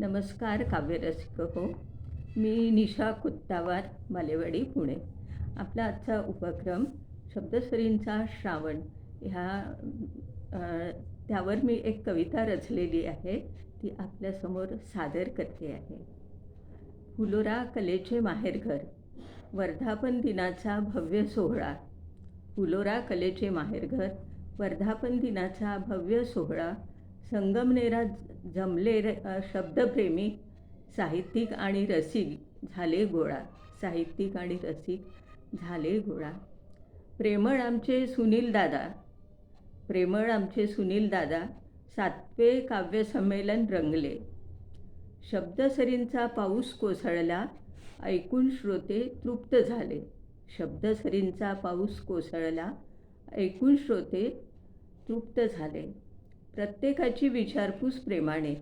नमस्कार काव्यरसिक हो मी निशा कुत्तावार मालेवाडी पुणे. आपला आजचा उपक्रम शब्दसरींचा श्रावण. ह्या त्यावर मी एक कविता रचलेली आहे. ती आपल्यासमोर सादर करते आहे. फुलोरा कलेचे माहेरघर वर्धापन दिनाचा भव्य सोहळा. फुलोरा कलेचे माहेरघर वर्धापन दिनाचा भव्य सोहळा. संगमनेरात जमले रे- शब्दप्रेमी साहित्यिक आणि रसिक झाले गोळा. साहित्यिक आणि रसिक झाले गोळा. प्रेमळ आमचे सुनील दादा. प्रेमळ आमचे सुनील दादा सातवे काव्यसंमेलन रंगले. शब्दसरींचा पाऊस कोसळला ऐकून श्रोते तृप्त झाले. शब्दसरींचा पाऊस कोसळला ऐकून श्रोते तृप्त झाले. प्रत्येकाची विचारपूस प्रेमाने.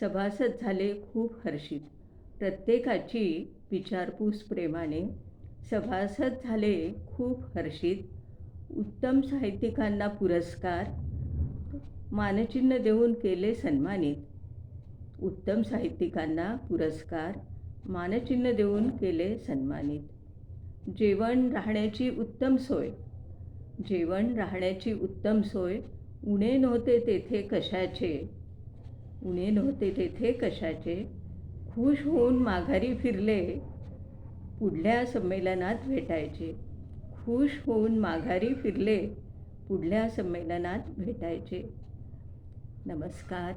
सभासद झाले खूप हर्षित. प्रत्येकाची विचारपूस प्रेमाने. सभासद झाले खूप हर्षित. उत्तम साहित्यिकांना पुरस्कार. मानचिन्ह देऊन केले सन्मानित. उत्तम साहित्यिकांना पुरस्कार. मानचिन्ह देऊन केले सन्मानित. जेवण राहण्याची उत्तम सोय. जेवण राहण्याची उत्तम सोय उणे नव्हते तेथे कशाचे? उणे नव्हते तेथे कशाचे? खुश होऊन माघारी फिरले. पुढल्या संमेलनात भेटायचे. खुश होऊन माघारी फिरले. पुढल्या संमेलनात भेटायचे. नमस्कार.